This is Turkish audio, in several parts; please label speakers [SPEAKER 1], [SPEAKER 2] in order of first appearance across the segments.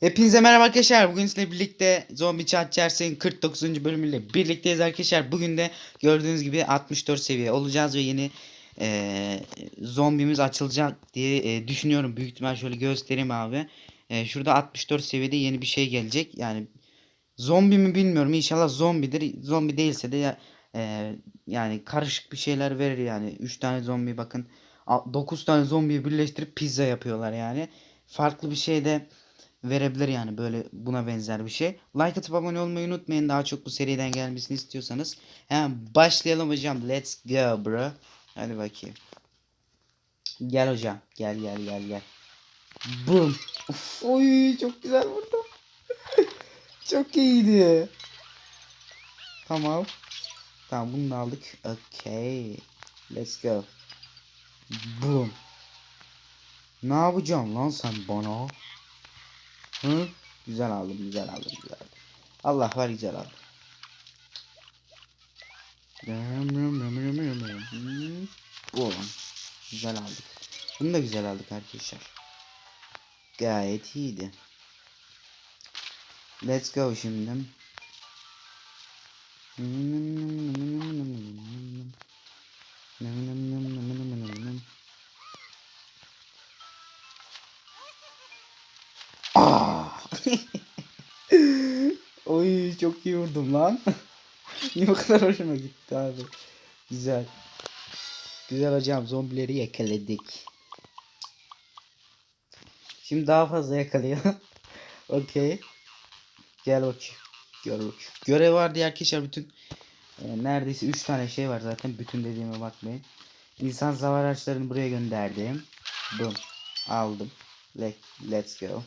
[SPEAKER 1] Hepinize merhaba arkadaşlar. Bugün sizinle birlikte Zombie Chat Chers'in 49. bölümüyle birlikteyiz arkadaşlar. Bugün de gördüğünüz gibi 64 seviye olacağız ve yeni eee zombimiz açılacak diye eee, düşünüyorum. Büyük ihtimal şöyle göstereyim abi. Eee, şurada 64 seviyede yeni bir şey gelecek. Yani zombi mi bilmiyorum. İnşallah zombidir. Zombi değilse de ya, eee, yani karışık bir şeyler verir yani. 3 tane zombi bakın. 9 tane zombiyi birleştirip pizza yapıyorlar yani. Farklı bir şey de verebilir yani böyle buna benzer bir şey. Like atıp abone olmayı unutmayın daha çok bu seriden gelmesini istiyorsanız. Hemen başlayalım hocam. Let's go bro. Hadi bakayım. Gel hocam. Gel gel gel gel. Boom. Of, oy çok güzel vurdu. çok iyiydi. Tamam. Tamam bunu da aldık. Okay. Let's go. Boom. Ne yapacaksın lan sen bana? Hı? Güzel aldım, güzel aldım, güzel aldım. Allah var güzel aldım. Oğlum. Güzel aldık. Bunu da güzel aldık arkadaşlar. Gayet iyiydi. Let's go şimdi. Aa! Oy çok iyi vurdum lan. Niye bu kadar hoşuma gitti abi. Güzel. Güzel hocam zombileri yakaladık. Şimdi daha fazla yakalayalım. Okey. Gel bak. Gel bak. Görev var diye arkadaşlar bütün e, neredeyse 3 tane şey var zaten. Bütün dediğime bakmayın. İnsan savar araçlarını buraya gönderdim. Boom. Aldım. Let, let's go.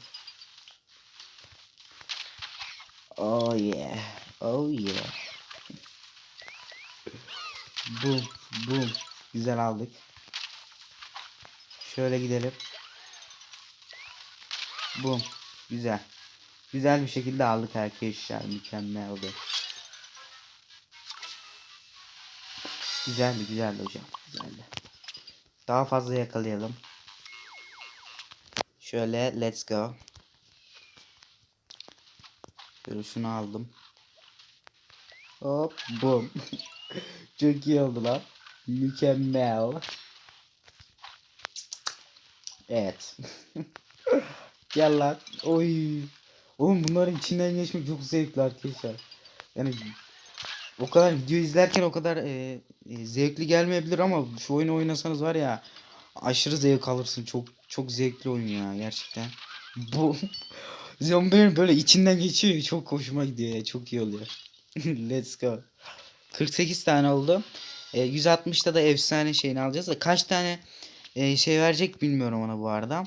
[SPEAKER 1] Oh yeah. Oh yeah. Boom. Boom. Güzel aldık. Şöyle gidelim. Boom. Güzel. Güzel bir şekilde aldık arkadaşlar. Mükemmeldi. Güzeldi güzeldi hocam. Güzeldi. Daha fazla yakalayalım. Şöyle let's go. Şöyle şunu aldım. Hop boom. Çok iyi oldu lan. Mükemmel. Evet. Gel lan. Oy. Oğlum bunların içinden geçmek çok zevkli arkadaşlar. Yani o kadar video izlerken o kadar e, e, zevkli gelmeyebilir ama şu oyunu oynasanız var ya aşırı zevk alırsın. Çok çok zevkli oyun ya gerçekten. Bu zombilerin böyle içinden geçiyor. Çok hoşuma gidiyor ya. Çok iyi oluyor. Let's go. 48 tane oldu. E, 160'ta da efsane şeyini alacağız da kaç tane e, şey verecek bilmiyorum ona bu arada.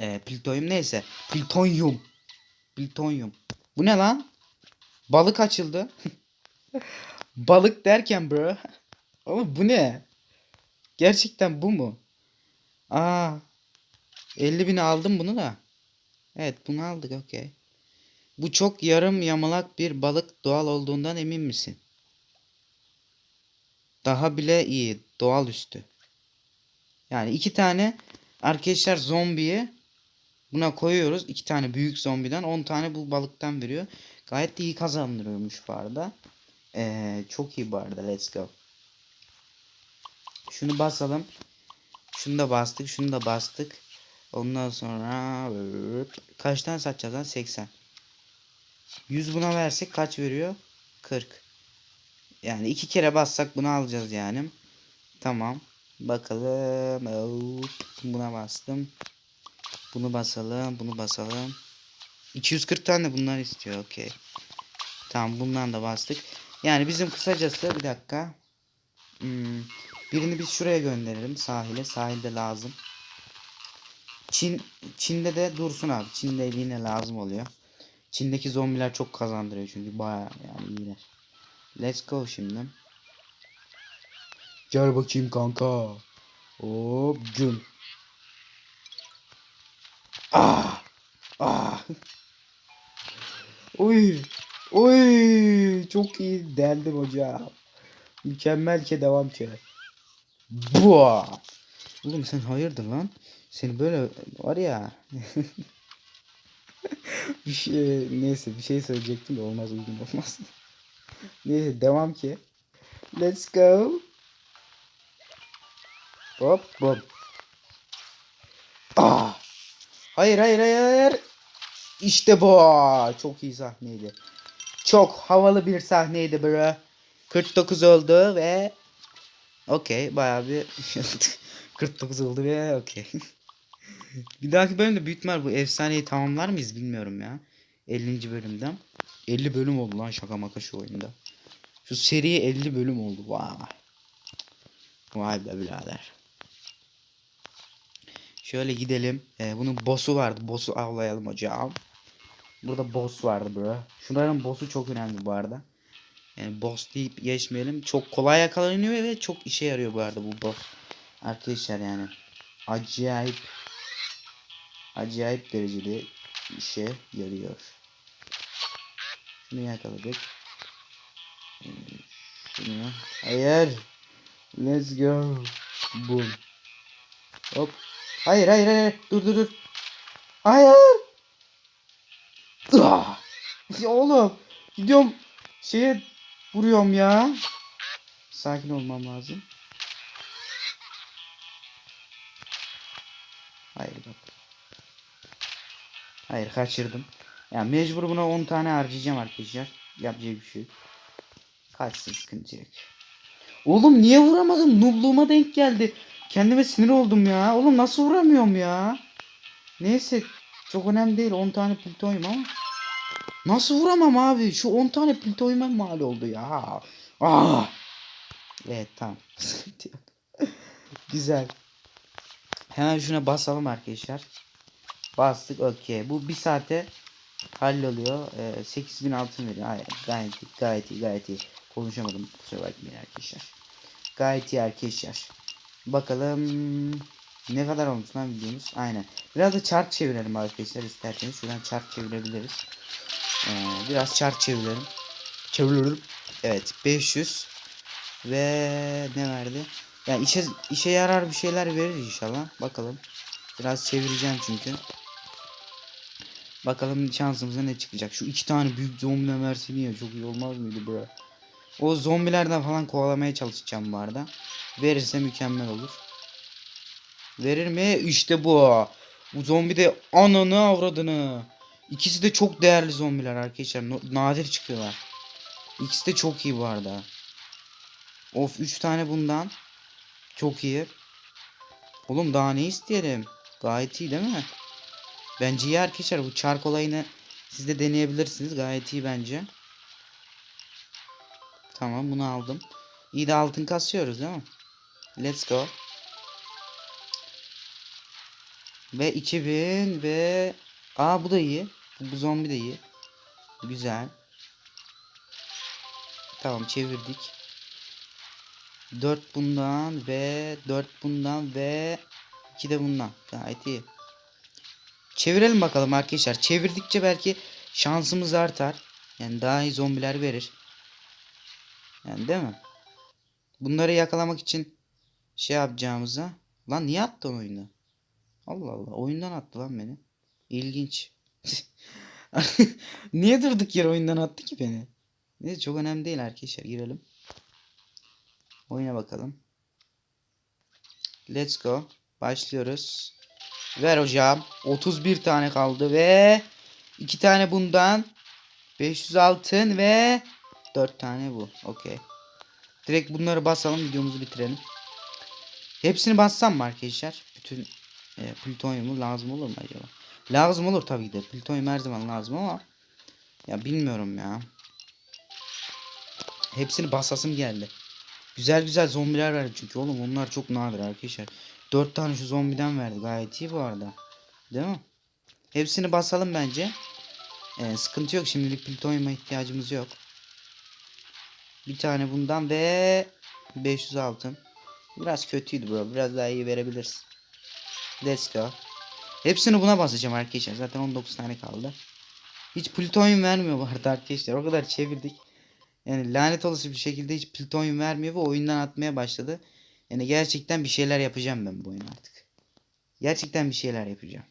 [SPEAKER 1] E, plütonyum neyse. Plütonyum. Plütonyum. Bu ne lan? Balık açıldı. Balık derken bro. Oğlum bu ne? Gerçekten bu mu? Aa. 50 bini aldım bunu da. Evet bunu aldık okey. Bu çok yarım yamalak bir balık doğal olduğundan emin misin? Daha bile iyi. Doğal üstü. Yani iki tane arkadaşlar zombiye buna koyuyoruz. iki tane büyük zombiden 10 tane bu balıktan veriyor. Gayet de iyi kazandırıyormuş bu arada. Ee, çok iyi bu arada. Let's go. Şunu basalım. Şunu da bastık. Şunu da bastık. Ondan sonra kaç tane satacağız lan? 80. 100 buna versek kaç veriyor? 40. Yani iki kere bassak bunu alacağız yani. Tamam. Bakalım. Buna bastım. Bunu basalım. Bunu basalım. 240 tane bunlar istiyor. Okey. Tamam bundan da bastık. Yani bizim kısacası bir dakika. Hmm, birini biz şuraya gönderelim sahile. Sahilde lazım. Çin Çin'de de dursun abi. Çin'de yine lazım oluyor. Çin'deki zombiler çok kazandırıyor çünkü baya yani iyiler. Let's go şimdi. Gel bakayım kanka. Hop cun. Ah! Ah! Oy! Oy! Çok iyi deldim hocam. Mükemmel ki devam ki. Buaa! Oğlum sen hayırdır lan? Seni böyle var ya. bir şey, neyse bir şey söyleyecektim de olmaz uygun olmaz. neyse devam ki. Let's go. Hop hop. Ah. Hayır hayır hayır hayır. İşte bu. Çok iyi sahneydi. Çok havalı bir sahneydi bro. 49 oldu ve okey bayağı bir 49 oldu ve okey. Bir dahaki bölümde büyük ihtimal bu efsaneyi tamamlar mıyız bilmiyorum ya. 50. bölümde. 50 bölüm oldu lan şaka maka şu oyunda. Şu seri 50 bölüm oldu. Vay. Vay be birader. Şöyle gidelim. Ee, bunun boss'u vardı. Boss'u avlayalım hocam. Burada boss vardı bro. Şunların boss'u çok önemli bu arada. Yani boss deyip geçmeyelim. Çok kolay yakalanıyor ve çok işe yarıyor bu arada bu boss. Arkadaşlar yani. Acayip. Acayip derecede işe yarıyor. Şunu yakaladık. Ee, Şunu. Hayır. Let's go. Boom. Hop. Hayır hayır hayır. Dur dur dur. Hayır. Ah! Ya oğlum. Gidiyorum. Şeye vuruyorum ya. Sakin olmam lazım. Hayır bak. Hayır kaçırdım. Ya mecbur buna 10 tane harcayacağım arkadaşlar. Yapacak bir şey yok. Kaçsın sıkıntı yok. Oğlum niye vuramadım? Nubluğuma denk geldi. Kendime sinir oldum ya. Oğlum nasıl vuramıyorum ya? Neyse. Çok önemli değil. 10 tane plütonyum ama. Nasıl vuramam abi? Şu 10 tane plütonyuma mal oldu ya. Ah. Evet tamam. Güzel. Hemen şuna basalım arkadaşlar. Bastık okey. Bu bir saate halloluyor. Ee, 8000 altın veriyor. Hayır, gayet iyi, gayet iyi, gayet iyi. Konuşamadım. Kusura bakmayın arkadaşlar. Gayet iyi arkadaşlar. Bakalım ne kadar olmuş lan videomuz. Aynen. Biraz da çark çevirelim arkadaşlar isterseniz. Şuradan çark çevirebiliriz. Ee, biraz çark çevirelim. Çeviriyorum. Evet 500 ve ne verdi? Yani işe, işe yarar bir şeyler verir inşallah. Bakalım. Biraz çevireceğim çünkü. Bakalım şansımıza ne çıkacak. Şu iki tane büyük zombi versin ya çok iyi olmaz mıydı bro? O zombilerden falan kovalamaya çalışacağım bu arada. Verirse mükemmel olur. Verir mi? İşte bu. Bu zombi de ananı avradını. İkisi de çok değerli zombiler arkadaşlar. Nadir çıkıyorlar. İkisi de çok iyi bu arada. Of 3 tane bundan. Çok iyi. Oğlum daha ne isteyelim? Gayet iyi değil mi? Bence iyi arkadaşlar. Bu çark olayını siz de deneyebilirsiniz. Gayet iyi bence. Tamam bunu aldım. İyi de altın kasıyoruz değil mi? Let's go. Ve 2000 ve... Aa bu da iyi. Bu, bu zombi de iyi. Güzel. Tamam çevirdik. 4 bundan ve 4 bundan ve 2 de bundan. Gayet iyi. Çevirelim bakalım arkadaşlar. Çevirdikçe belki şansımız artar. Yani daha iyi zombiler verir. Yani değil mi? Bunları yakalamak için şey yapacağımıza. Lan niye attın oyunu? Allah Allah. Oyundan attı lan beni. İlginç. niye durduk yere oyundan attı ki beni? Neyse çok önemli değil arkadaşlar. Girelim. Oyuna bakalım. Let's go. Başlıyoruz. Ver hocam. 31 tane kaldı ve 2 tane bundan 500 altın ve 4 tane bu. Okey. Direkt bunları basalım videomuzu bitirelim. Hepsini bassam mı arkadaşlar? Bütün e, plütonyumu lazım olur mu acaba? Lazım olur tabii de. Plütonyum her zaman lazım ama ya bilmiyorum ya. Hepsini basasım geldi. Güzel güzel zombiler verdi çünkü oğlum onlar çok nadir arkadaşlar. 4 tane şu zombiden verdi gayet iyi bu arada. Değil mi? Hepsini basalım bence. Ee, sıkıntı yok şimdilik plütonyuma ihtiyacımız yok. Bir tane bundan ve 500 altın. Biraz kötüydü bro. Biraz daha iyi verebilirsin. Let's go. Hepsini buna basacağım arkadaşlar. Zaten 19 tane kaldı. Hiç plütonyum vermiyor bu arada arkadaşlar. O kadar çevirdik. Yani lanet olası bir şekilde hiç plütonyum vermiyor ve oyundan atmaya başladı. Yani gerçekten bir şeyler yapacağım ben bu oyun artık. Gerçekten bir şeyler yapacağım.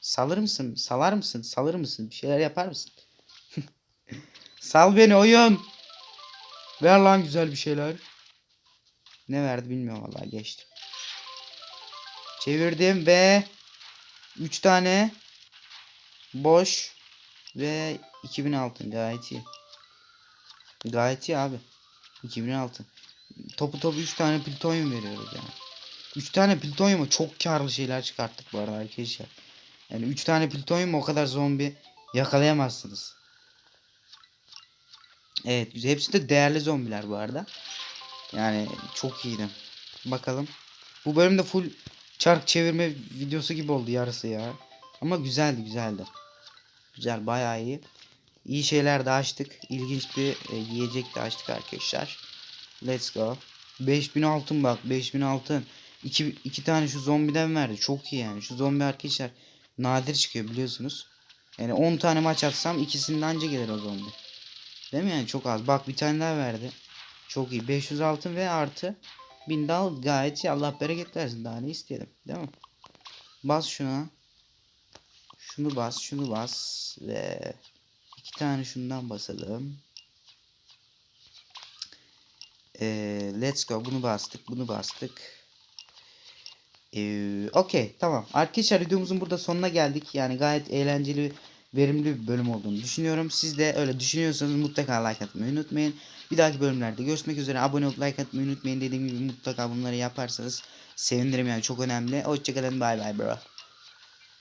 [SPEAKER 1] Salır mısın? Salar mısın? Salır mısın? Bir şeyler yapar mısın? Sal beni oyun. Ver lan güzel bir şeyler. Ne verdi bilmiyorum vallahi geçtim. Çevirdim ve 3 tane boş ve 2000 altın gayet iyi. Gayet iyi abi. 2000 altın. Topu topu 3 tane plütonyum veriyoruz yani. 3 tane plütonyuma çok karlı şeyler çıkarttık bu arada arkadaşlar. Yani 3 tane plütonyum o kadar zombi yakalayamazsınız. Evet. Hepsi de değerli zombiler bu arada. Yani çok iyiydi. Bakalım. Bu bölümde full çark çevirme videosu gibi oldu yarısı ya. Ama güzeldi güzeldi. Güzel bayağı iyi. İyi şeyler de açtık. İlginç bir e, yiyecek de açtık arkadaşlar. Let's go. 5000 altın bak 5000 altın. İki, iki tane şu zombiden verdi. Çok iyi yani. Şu zombi arkadaşlar nadir çıkıyor biliyorsunuz. Yani 10 tane maç atsam ikisinden anca gelir o zombi. Değil mi yani çok az. Bak bir tane daha verdi. Çok iyi. 500 altın ve artı 1000 dal gayet iyi. Allah bereket versin. Daha ne isteyelim. Değil mi? Bas şuna. Şunu bas. Şunu bas. Ve iki tane şundan basalım. Ee, let's go. Bunu bastık. Bunu bastık. Ee, Okey. Tamam. Arkadaşlar videomuzun burada sonuna geldik. Yani gayet eğlenceli verimli bir bölüm olduğunu düşünüyorum. Siz de öyle düşünüyorsanız mutlaka like atmayı unutmayın. Bir dahaki bölümlerde görüşmek üzere. Abone olup like atmayı unutmayın. Dediğim gibi mutlaka bunları yaparsanız sevinirim yani çok önemli. Hoşçakalın. Bay bay bro.